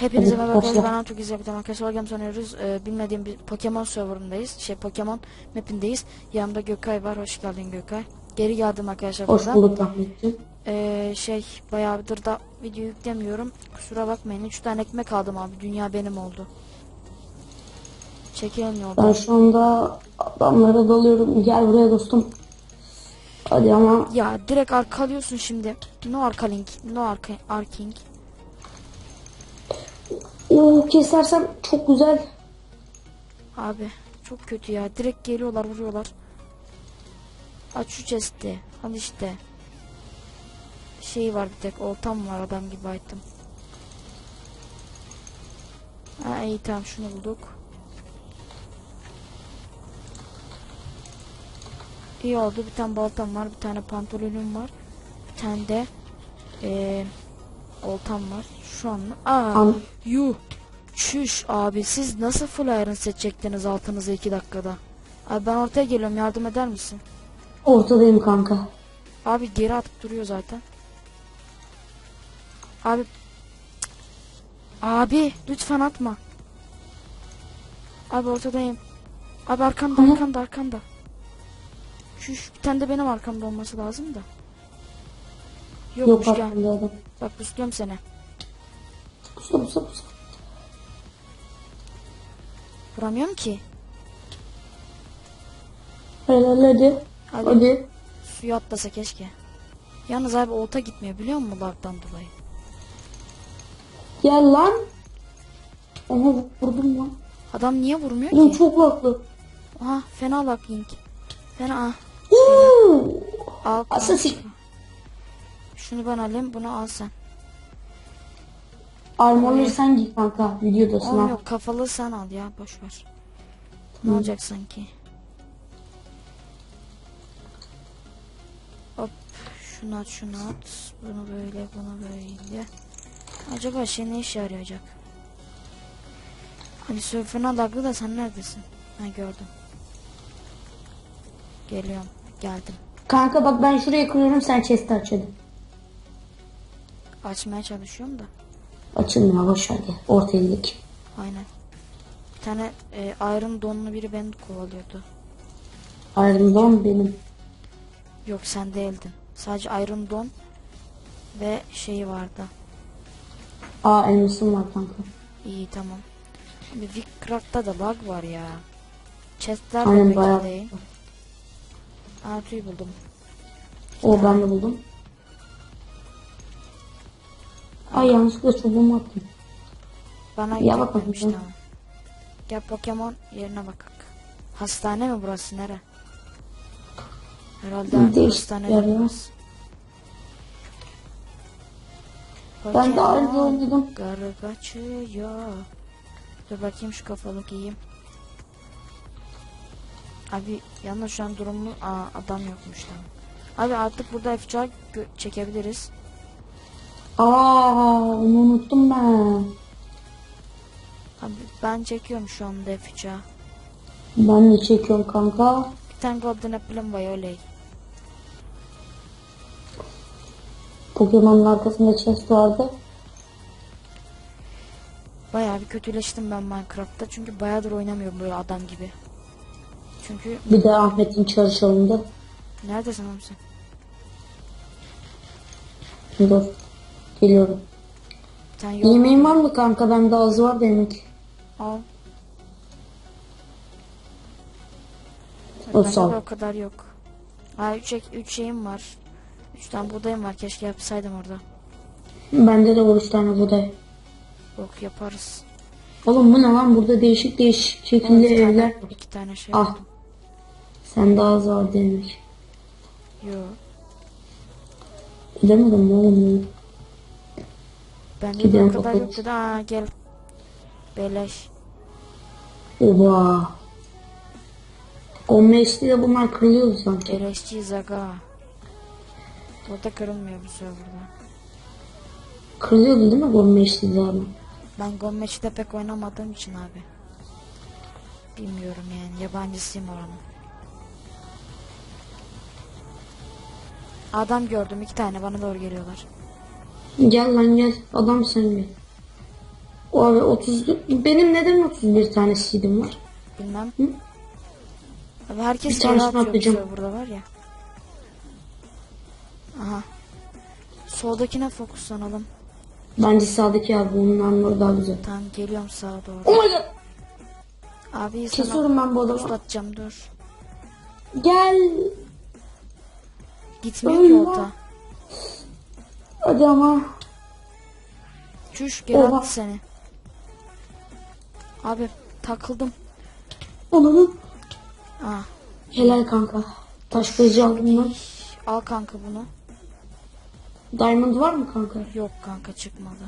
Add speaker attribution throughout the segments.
Speaker 1: Hepinize merhaba arkadaşlar. Ben Antuk İzleyip arkadaşlar Game sanıyoruz. Ee, bilmediğim bir Pokemon serverındayız. Şey Pokemon mapindeyiz. Yanımda Gökay var. Hoş geldin Gökay. Geri geldim arkadaşlar
Speaker 2: Hoş
Speaker 1: burada.
Speaker 2: bulduk Ahmetciğim.
Speaker 1: Ee, şey bayağıdır da video yüklemiyorum. Kusura bakmayın. 3 tane ekmek aldım abi. Dünya benim oldu. Çekelim yolda.
Speaker 2: Ben şu anda adamlara dalıyorum. Gel buraya dostum. Hadi ama
Speaker 1: Ya direkt arkalıyorsun şimdi. No arkaling. No arka arking.
Speaker 2: Oo, kesersem çok güzel.
Speaker 1: Abi çok kötü ya. Direkt geliyorlar vuruyorlar. Aç şu chest'i. Al işte. Şey var bir tek oltam var adam gibi item. Ha iyi tamam şunu bulduk. İyi oldu bir tane baltam var bir tane pantolonum var. Bir tane de eee oltam var. Şu an aa
Speaker 2: An
Speaker 1: Yuh. Çüş abi siz nasıl full iron seçecektiniz altınıza 2 dakikada? Abi ben ortaya geliyorum yardım eder misin?
Speaker 2: ortadayım kanka.
Speaker 1: Abi geri atıp duruyor zaten. Abi Cık. Abi lütfen atma. Abi ortadayım. Abi arkamda
Speaker 2: Hı?
Speaker 1: arkamda arkamda. Çüş bir tane de benim arkamda olması lazım da.
Speaker 2: Yok
Speaker 1: Yokmuş gel.
Speaker 2: arkamda adam.
Speaker 1: Bak busluyorum seni.
Speaker 2: Pusa pusa pusa.
Speaker 1: Vuramıyorum ki.
Speaker 2: Helal hadi.
Speaker 1: Hadi.
Speaker 2: Hadi.
Speaker 1: Suya atlasa keşke. Yalnız abi olta gitmiyor biliyor musun lagdan dolayı?
Speaker 2: Gel lan. Aha vurdum lan.
Speaker 1: Adam niye vurmuyor
Speaker 2: Oğlum
Speaker 1: ki?
Speaker 2: çok haklı.
Speaker 1: Aha fena lag link. Fena.
Speaker 2: Uuu. Assassin.
Speaker 1: Şunu ben alayım bunu al sen.
Speaker 2: Armorları sen giy kanka. Videodasın
Speaker 1: Oğlum
Speaker 2: ha.
Speaker 1: yok kafalı sen al ya boş ver. Ne olacak sanki? Hop şunu at şunu at. Bunu böyle bunu böyle. Acaba şey ne işe yarayacak? Hani sörfüne laglı da sen neredesin? Ha gördüm. Geliyorum. Geldim.
Speaker 2: Kanka bak ben şuraya kırıyorum sen chest'i aç hadi.
Speaker 1: Açmaya çalışıyorum da.
Speaker 2: Açılmıyor boş ver gel. Ortaya gidelim.
Speaker 1: Aynen. Bir tane e, Iron donlu biri beni kovalıyordu.
Speaker 2: Iron Dome benim.
Speaker 1: Yok sen değildin. Sadece Iron Don ve şeyi vardı.
Speaker 2: Aa elmasım var kanka.
Speaker 1: İyi tamam. Şimdi Witchcraft'ta da bug var ya. Chestler de
Speaker 2: Aynen
Speaker 1: pek
Speaker 2: bayağı.
Speaker 1: tüy buldum.
Speaker 2: O ben de buldum. Ay yanlışlıkla çubuğumu attım.
Speaker 1: Bana
Speaker 2: Ya
Speaker 1: ya
Speaker 2: bakalım.
Speaker 1: ama. Gel Pokemon yerine bakak. Hastane mi burası nere? Herhalde
Speaker 2: Değişik
Speaker 1: hastane
Speaker 2: yer ya.
Speaker 1: burası.
Speaker 2: Ben de ayrı
Speaker 1: Pokemon
Speaker 2: oynadım.
Speaker 1: Garı kaçıyor. Dur bakayım şu kafalı giyeyim. Abi yalnız şu an durumu Aa, adam yokmuş tamam. Abi artık burada F çekebiliriz.
Speaker 2: Aa onu unuttum ben.
Speaker 1: Abi ben çekiyorum şu anda F
Speaker 2: Ben de çekiyorum kanka.
Speaker 1: Bir tane Golden Apple'ım var oley.
Speaker 2: Pokemon'un arkasında chest vardı.
Speaker 1: Bayağı bir kötüleştim ben Minecraft'ta çünkü bayağıdır oynamıyorum böyle adam gibi. Çünkü
Speaker 2: Bir de Ahmet'in çarış alındı.
Speaker 1: neredesin oğlum sen?
Speaker 2: Dur. Geliyorum.
Speaker 1: Yol
Speaker 2: Yemeğin var mı kanka? Bende az var da yemek.
Speaker 1: al.
Speaker 2: O sağ
Speaker 1: o kadar yok. Ha 3 üç şeyim var. 3 tane buğdayım var keşke yapsaydım orada.
Speaker 2: Bende de var üç tane buğday.
Speaker 1: Yok yaparız.
Speaker 2: Oğlum bu ne lan? Burada değişik değişik şekilde
Speaker 1: iki
Speaker 2: evler.
Speaker 1: tane, iki tane şey
Speaker 2: Ah.
Speaker 1: buldum.
Speaker 2: Sende az var demek.
Speaker 1: Yo.
Speaker 2: Demedim mi oğlum?
Speaker 1: Bende de
Speaker 2: Gidelim
Speaker 1: o kadar
Speaker 2: bakalım.
Speaker 1: yoktu da ha, gel. Beleş.
Speaker 2: Oba. O mesleğe bunlar kırılıyordu sanki.
Speaker 1: Beleşçiyiz aga. Burada kırılmıyor bu serverda.
Speaker 2: Kırılıyordu değil mi bu mesleği abi?
Speaker 1: Ben Gommeç'te pek oynamadığım için abi. Bilmiyorum yani yabancısıyım oranın. Adam gördüm iki tane bana doğru geliyorlar.
Speaker 2: Gel lan gel. Adam sen gel. O abi 30 benim neden 31 tane seedim var?
Speaker 1: Bilmem.
Speaker 2: Hı?
Speaker 1: Abi herkes
Speaker 2: Bir tanesini atlayacağım.
Speaker 1: burada var ya. Aha. Soldakine fokuslanalım.
Speaker 2: Bence sağdaki abi bunun anları daha güzel.
Speaker 1: Tamam geliyorum sağa doğru.
Speaker 2: Oh my god.
Speaker 1: Abi
Speaker 2: Kesiyorum ben bu adamı.
Speaker 1: atacağım dur.
Speaker 2: Gel.
Speaker 1: Gitmiyor ki
Speaker 2: Ölme.
Speaker 1: orta.
Speaker 2: Hadi ama.
Speaker 1: Çüş geri
Speaker 2: Oha.
Speaker 1: attı seni. Abi takıldım.
Speaker 2: Onun.
Speaker 1: Ah.
Speaker 2: Helal kanka. Taş kılıcı aldım lan.
Speaker 1: Al kanka bunu.
Speaker 2: Diamond var mı kanka?
Speaker 1: Yok kanka çıkmadı.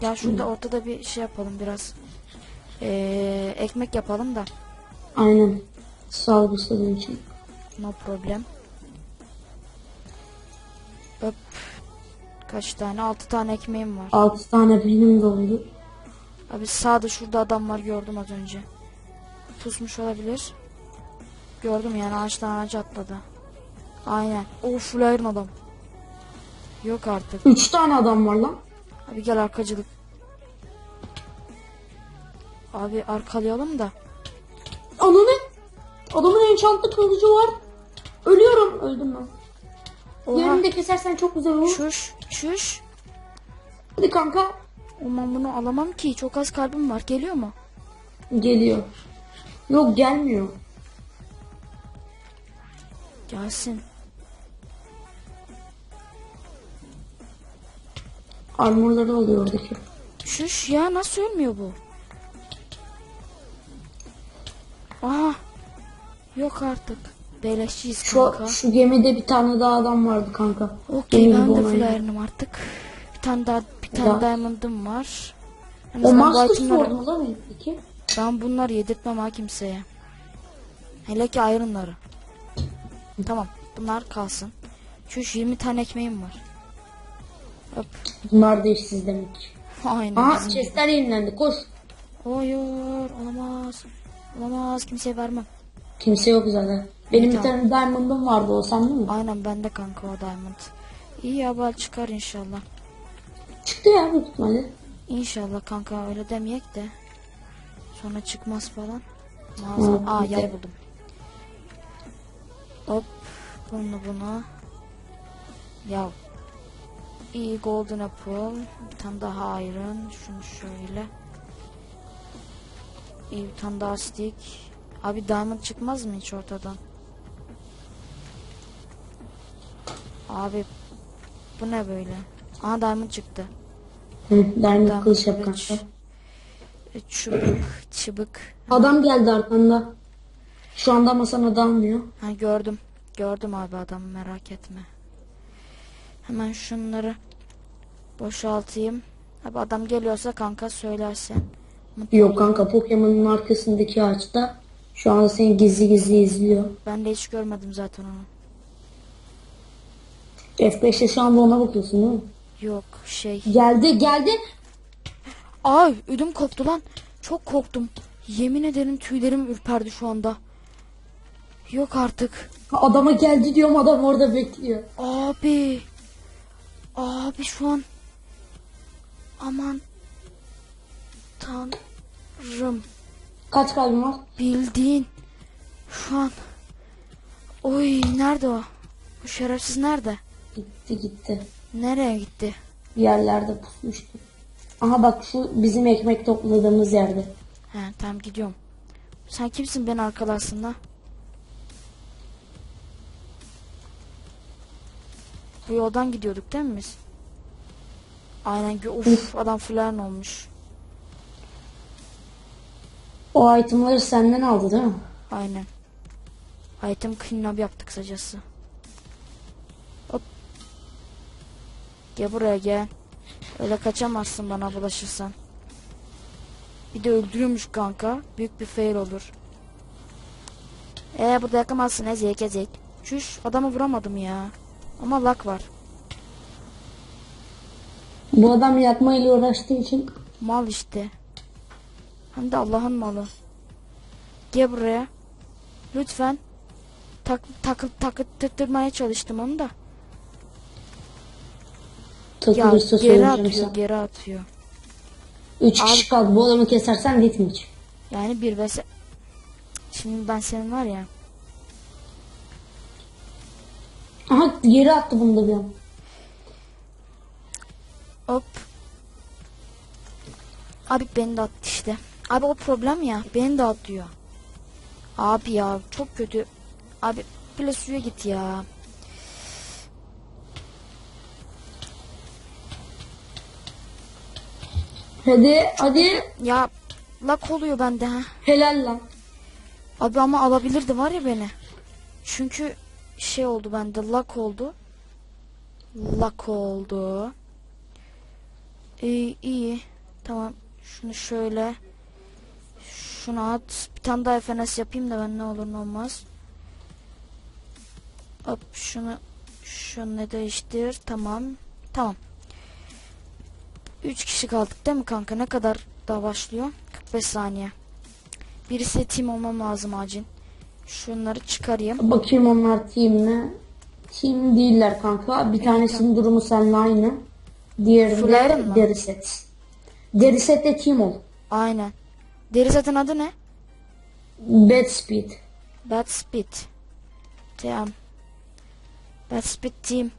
Speaker 1: Ya şurada ortada bir şey yapalım biraz. Ee, ekmek yapalım da.
Speaker 2: Aynen. Sağlık istediğin için.
Speaker 1: No problem. Öp. Kaç tane? 6 tane ekmeğim var.
Speaker 2: 6 tane benim de oldu.
Speaker 1: Abi sağda şurada adam var gördüm az önce. Pusmuş olabilir. Gördüm yani ağaçtan ağaca atladı. Aynen. O full iron adam. Yok artık.
Speaker 2: 3 tane adam var lan.
Speaker 1: Abi gel arkacılık. Abi arkalayalım da.
Speaker 2: Ananı. Adamın enchantlı kılıcı var. Ölüyorum. Öldüm ben.
Speaker 1: Oha.
Speaker 2: Diğerini de kesersen çok güzel olur.
Speaker 1: Şuş. Şuş.
Speaker 2: Hadi kanka.
Speaker 1: Aman bunu alamam ki. Çok az kalbim var. Geliyor mu?
Speaker 2: Geliyor. Yok gelmiyor.
Speaker 1: Gelsin.
Speaker 2: Armorları oluyor oradaki.
Speaker 1: Şuş ya nasıl ölmüyor bu? Aha. Yok artık. Beleşçiyiz
Speaker 2: Şu,
Speaker 1: kanka.
Speaker 2: şu gemide bir tane daha adam vardı kanka.
Speaker 1: Okey
Speaker 2: Gemi
Speaker 1: ben
Speaker 2: gibi
Speaker 1: de iron'ım artık. Bir tane daha bir tane
Speaker 2: Ya.
Speaker 1: diamond'ım var. Yani
Speaker 2: O
Speaker 1: sen
Speaker 2: Master
Speaker 1: itemleri-
Speaker 2: Sword mu lan peki?
Speaker 1: Ben bunları yedirtmem ha kimseye. Hele ki iron'ları. Tamam bunlar kalsın. Şu 20 tane ekmeğim var. Hop.
Speaker 2: Bunlar da işsiz demek.
Speaker 1: Aynen
Speaker 2: Aha
Speaker 1: bizim.
Speaker 2: chestler yenilendi koş.
Speaker 1: Hayır olamaz. Olamaz kimseye vermem.
Speaker 2: Kimse yok zaten. Benim bir tane diamond'ım vardı o sende mi?
Speaker 1: Aynen bende kanka o diamond. İyi ya bal çıkar inşallah.
Speaker 2: Çıktı ya büyük ihtimalle.
Speaker 1: İnşallah kanka öyle demeyek de. Sonra çıkmaz falan. Mağaza.
Speaker 2: Hı,
Speaker 1: Aa
Speaker 2: de-
Speaker 1: yay buldum. Hop. Bunu bunu. Ya. İyi golden apple. Bir tane daha iron. Şunu şöyle. İyi bir tane daha stick. Abi diamond çıkmaz mı hiç ortadan? Abi. Bu ne böyle? Aha diamond çıktı.
Speaker 2: Hı, diamond
Speaker 1: Diamond
Speaker 2: kılıç yap kanka.
Speaker 1: Çubuk, çıbık.
Speaker 2: Adam geldi arkanda. Şu anda ama sana dalmıyor.
Speaker 1: Ha gördüm. Gördüm abi adamı merak etme. Hemen şunları boşaltayım. Abi adam geliyorsa kanka söylersen. Mutlu
Speaker 2: Yok
Speaker 1: olurum.
Speaker 2: kanka Pokemon'un arkasındaki ağaçta. Şu anda seni gizli gizli izliyor.
Speaker 1: Ben de hiç görmedim zaten onu.
Speaker 2: F5'te şu anda ona bakıyorsun değil mi?
Speaker 1: Yok şey.
Speaker 2: Geldi geldi.
Speaker 1: Ay ödüm koptu lan. Çok korktum. Yemin ederim tüylerim ürperdi şu anda. Yok artık.
Speaker 2: Adama geldi diyorum adam orada bekliyor.
Speaker 1: Abi. Abi şu an. Aman. Tanrım.
Speaker 2: Kaç kalbin var?
Speaker 1: Bildiğin. Şu an. Oy nerede o? Bu şerefsiz nerede?
Speaker 2: Gitti gitti.
Speaker 1: Nereye gitti?
Speaker 2: Bir yerlerde pusmuştu. Aha bak şu bizim ekmek topladığımız yerde.
Speaker 1: He tamam gidiyorum. Sen kimsin beni arkalarsın da? Bu yoldan gidiyorduk değil mi biz? Aynen gö- uf adam falan olmuş.
Speaker 2: O itemları senden aldı değil mi?
Speaker 1: Aynen. Item clean up yaptık kısacası. Gel buraya gel. Öyle kaçamazsın bana bulaşırsan. Bir de öldürüyormuş kanka. Büyük bir fail olur. Ee burada yakamazsın ezek ezek. Şuş adamı vuramadım ya. Ama lak var.
Speaker 2: Bu adam yakmayla uğraştığı için
Speaker 1: Mal işte. Hem de Allah'ın malı. Gel buraya. Lütfen. Tak, takı, takıttırmaya çalıştım onu da. Ya
Speaker 2: takılırsa
Speaker 1: geri
Speaker 2: söyleyeceğim
Speaker 1: atıyor, geri atıyor.
Speaker 2: Üç
Speaker 1: Abi-
Speaker 2: kişi kaldı. Bu adamı kesersen gitmeyecek.
Speaker 1: Yani bir vs. Şimdi ben senin var ya.
Speaker 2: Aha geri attı bunu da bir an.
Speaker 1: Hop. Abi beni de attı işte. Abi o problem ya. Beni de atıyor. Abi ya çok kötü. Abi bile suya git ya.
Speaker 2: Hadi hadi
Speaker 1: Ya lak oluyor bende ha.
Speaker 2: helal lan.
Speaker 1: Abi ama alabilirdi var ya beni. Çünkü şey oldu bende lak oldu. Lak oldu. İyi iyi. Tamam. Şunu şöyle. Şunu at. Bir tane daha FNS yapayım da ben ne olur ne olmaz. Hop şunu şunu değiştir. Tamam. Tamam. 3 kişi kaldık değil mi kanka? Ne kadar daha başlıyor? 45 saniye. Birisi team olmam lazım acil. Şunları çıkarayım.
Speaker 2: Bakayım onlar team mi? Team değiller kanka. Bir tanesinin durumu seninle aynı. Diğerinde
Speaker 1: Fırladın mı?
Speaker 2: deri set. Deri setle team ol.
Speaker 1: Aynen. Deri zaten adı ne?
Speaker 2: Bad speed.
Speaker 1: Bad Speed. Tamam. Bad Speed Team.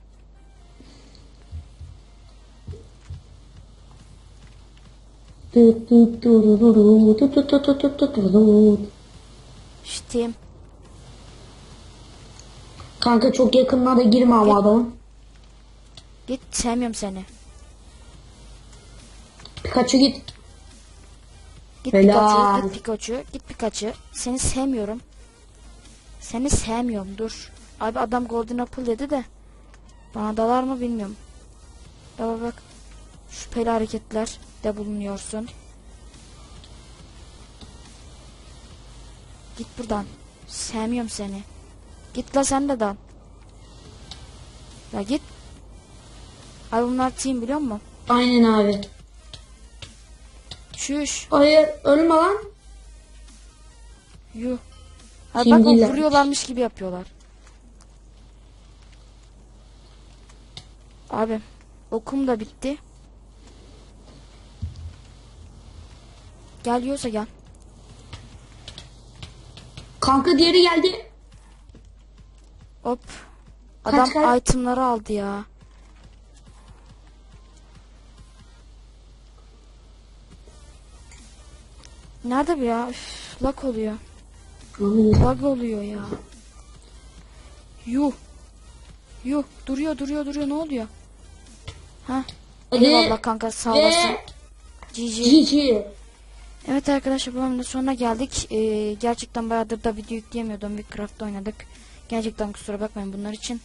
Speaker 1: Team.
Speaker 2: Kanka çok yakınlara girme ama adamın.
Speaker 1: Git sevmiyorum seni.
Speaker 2: Pikachu git.
Speaker 1: Git
Speaker 2: Helal.
Speaker 1: Pikachu. Git Pikachu. Git Pikachu. Seni sevmiyorum. Seni sevmiyorum dur. Abi adam Golden Apple dedi de. Bana dalar mı bilmiyorum. Bak bak. Şüpheli hareketler de bulunuyorsun. Git buradan. Sevmiyorum seni. Git la sen de dal. Ya git. Abi bunlar team biliyor musun?
Speaker 2: Aynen abi.
Speaker 1: Şuş.
Speaker 2: Hayır ölme lan.
Speaker 1: Yuh. Ha, bak vuruyorlarmış gibi yapıyorlar. Abi okum da bitti. Gel yiyorsa gel.
Speaker 2: Kanka diğeri geldi.
Speaker 1: Hop.
Speaker 2: Kaç
Speaker 1: Adam
Speaker 2: kaç?
Speaker 1: itemları aldı ya. Nerede bu ya? Üf, lag oluyor. Lag oluyor ya. Yuh. Yuh. Duruyor duruyor duruyor ne oluyor? Ha? Eyvallah kanka sağ olasın. GG.
Speaker 2: GG.
Speaker 1: Evet arkadaşlar bu bölümün de sonuna geldik. Ee, gerçekten bayağıdır da video yükleyemiyordum. Bir craft oynadık. Gerçekten kusura bakmayın bunlar için.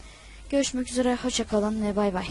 Speaker 1: Görüşmek üzere. Hoşça kalın ve bay bay.